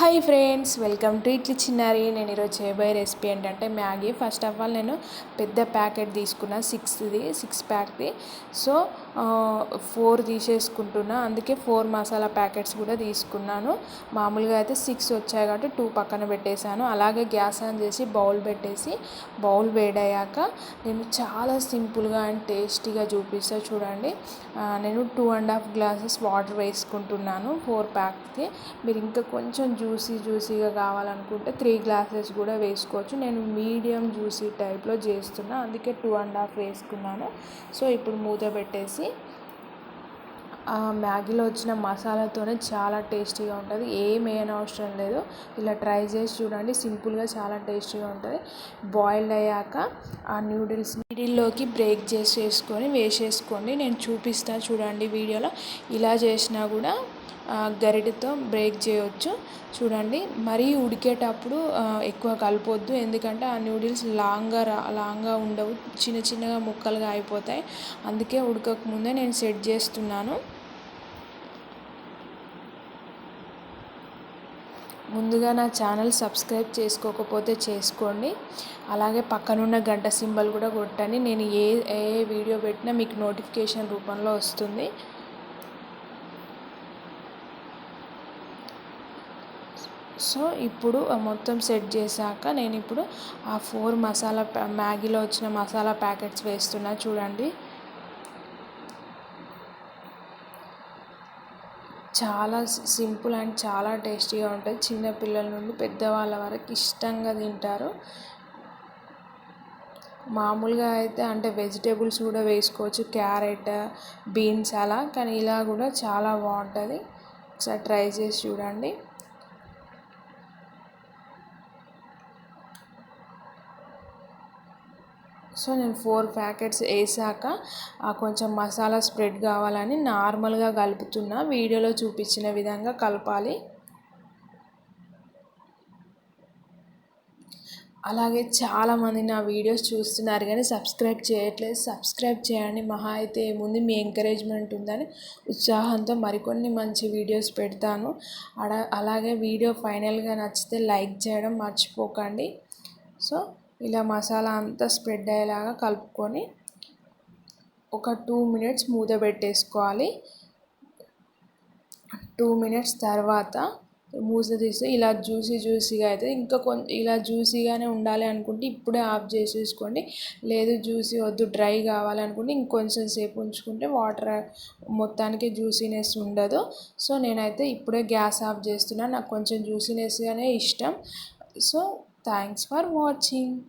Hi friends welcome to ఇట్లి చిన్నారి. నేను ఈరోజు చేయబోయే రెసిపీ ఏంటంటే మ్యాగీ. ఫస్ట్ ఆఫ్ ఆల్ నేను పెద్ద ప్యాకెట్ తీసుకున్నా సిక్స్ది సిక్స్ ప్యాక్ది. సో ఫోర్ తీసేసుకుంటున్నా. అందుకే ఫోర్ మసాలా ప్యాకెట్స్ కూడా తీసుకున్నాను. మామూలుగా అయితే సిక్స్ వచ్చాయి కాబట్టి టూ పక్కన పెట్టేశాను. అలాగే గ్యాస్ ఆన్ చేసి బౌల్ పెట్టేసి బౌల్ వేడయ్యాక నేను చాలా సింపుల్గా అండ్ టేస్టీగా చూపిస్తా చూడండి. నేను two and half glasses water వేసుకుంటున్నాను ఫోర్ ప్యాక్కి మీరు ఇంకా కొంచెం జ్యూసీ జ్యూసీగా కావాలనుకుంటే త్రీ గ్లాసెస్ కూడా వేసుకోవచ్చు. నేను మీడియం జ్యూసీ టైప్లో చేస్తున్నా. అందుకే టూ అండ్ హాఫ్ వేసుకున్నాను. సో ఇప్పుడు మూత పెట్టేసి మ్యాగీలో వచ్చిన మసాలాతోనే చాలా టేస్టీగా ఉంటుంది. ఏం అవసరం లేదు. ఇలా ట్రై చేసి చూడండి. సింపుల్గా చాలా టేస్టీగా ఉంటుంది. బాయిల్డ్ అయ్యాక ఆ నూడిల్స్ నీడిల్లోకి బ్రేక్ చేసి వేసుకొని వేసేసుకోండి నేను చూపిస్తాను చూడండి వీడియోలో. ఇలా చేసినా కూడా గరిటెతో బ్రేక్ చేయవచ్చు చూడండి మరీ ఉడికేటప్పుడు ఎక్కువ కలపొద్దు. ఎందుకంటే ఆ నూడిల్స్ లాంగ్గా రా లాంగ్గా ఉండవు. చిన్న చిన్నగా ముక్కలుగా అయిపోతాయి. అందుకే ఉడకకముందే నేను సెట్ చేస్తున్నాను. ముందుగా నా ఛానల్ సబ్స్క్రైబ్ చేసుకోకపోతే చేసుకోండి. అలాగే పక్కనున్న గంట సింబల్ కూడా కొట్టండి. నేను ఏ ఏ వీడియో పెట్టినా మీకు నోటిఫికేషన్ రూపంలో వస్తుంది. సో ఇప్పుడు మొత్తం సెట్ చేశాక నేను ఇప్పుడు ఆ ఫోర్ మసాలా మ్యాగీలో వచ్చిన మసాలా ప్యాకెట్స్ వేస్తున్నా. చూడండి. చాలా సింపుల్ అండ్ చాలా టేస్టీగా ఉంటుంది చిన్నపిల్లల నుండి పెద్దవాళ్ళ వరకు ఇష్టంగా తింటారు. మామూలుగా అయితే అంటే వెజిటేబుల్స్ కూడా వేసుకోవచ్చు. క్యారెట్ బీన్స్ అలా. కానీ ఇలా కూడా చాలా బాగుంటుంది. ఒకసారి ట్రై చేసి చూడండి. సో నేను ఫోర్ ప్యాకెట్స్ వేసాక కొంచెం మసాలా స్ప్రెడ్ కావాలని నార్మల్గా కలుపుతున్నా. వీడియోలో చూపించిన విధంగా కలపాలి. అలాగే చాలామంది నా వీడియోస్ చూస్తున్నారు కానీ సబ్స్క్రైబ్ చేయట్లేదు. సబ్స్క్రైబ్ చేయండి. మహా అయితే ఏముంది? మీ ఎంకరేజ్మెంట్ ఉందని ఉత్సాహంతో మరికొన్ని మంచి వీడియోస్ పెడతాను. అలాగే వీడియో ఫైనల్గా నచ్చితే లైక్ చేయడం మర్చిపోకండి. సో ఇలా మసాలా అంతా స్ప్రెడ్ అయ్యేలాగా కలుపుకొని ఒక టూ మినిట్స్ మూత పెట్టేసుకోవాలి. టూ మినిట్స్ తర్వాత మూత తీస్తే ఇలా జ్యూసీ జ్యూసీగా అయితే ఇంకా కొంచెం ఇలా జ్యూసీగానే ఉండాలి అనుకుంటే ఇప్పుడే ఆఫ్ చేసేసుకోండి. లేదు జ్యూసీ వద్దు డ్రై కావాలనుకుంటే ఇంకొంచెం సేపు ఉంచుకుంటే వాటర్ మొత్తానికి జ్యూసీనెస్ ఉండదు. సో నేనైతే ఇప్పుడే గ్యాస్ ఆఫ్ చేస్తున్నాను. నాకు కొంచెం జ్యూసీనెస్గానే ఇష్టం. So thanks for watching.